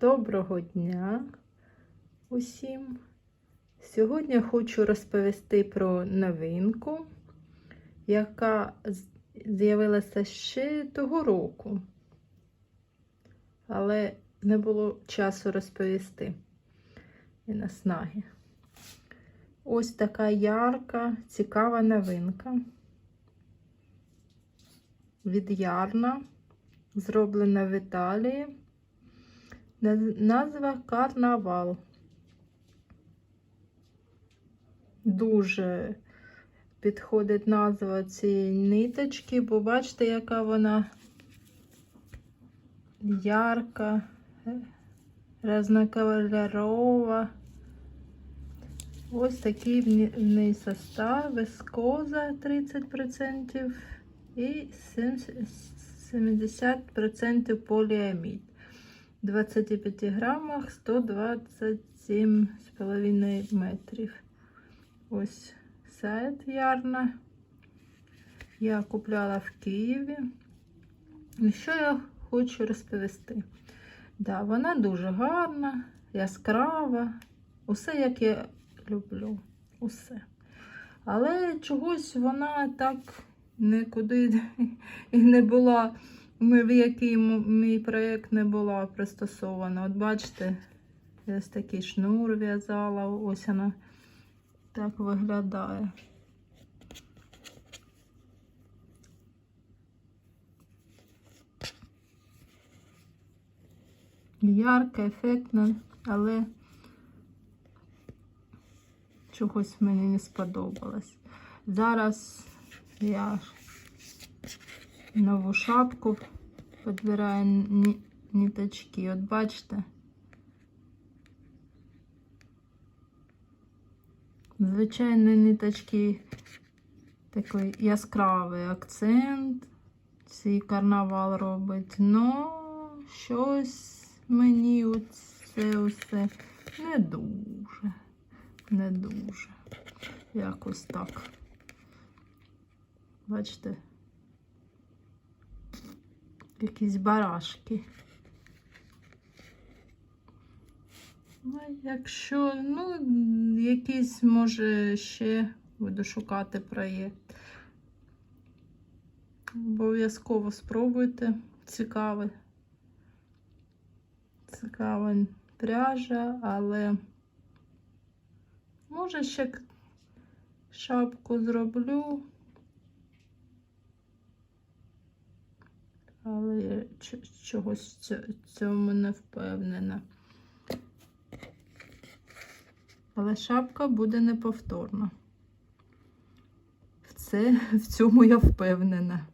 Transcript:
Доброго дня усім. Сьогодні хочу розповісти про новинку, яка з'явилася ще того року, але не було часу розповісти і наснаги. Ось така ярка, цікава новинка від Ярна, зроблена в Італії. Наз- Назва карнавал. Дуже підходить назва цієї ниточки, бо бачите, яка вона ярка, е, різнокольорова. Ось такий в неї состав, вискоза 30% і 70% поліамід. 25 грамах 127,5 метрів. Ось сайт Ярна. Я купляла в Києві. І що я хочу розповісти? Да, вона дуже гарна, яскрава, усе як я люблю. Усе. Але чогось вона так нікуди і не була в який мій проєкт не була пристосована. От бачите, я ось такий шнур в'язала, ось вона так виглядає. Ярка, ефектна, але чогось мені не сподобалось. Зараз я нову шапку підбираю ні- ниточки. От бачите. Звичайно, ниточки такий яскравий акцент. Цей карнавал робить. Но щось мені оце усе не дуже. Не дуже. Якось так. Бачите? Якісь барашки. Ну, якщо, ну, якийсь, може, ще буду шукати проєкт. Обов'язково спробуйте. Цікаве. Цікава пряжа, але може ще шапку зроблю. Але чогось цьому не впевнена. Але шапка буде неповторна. В, це, в цьому я впевнена.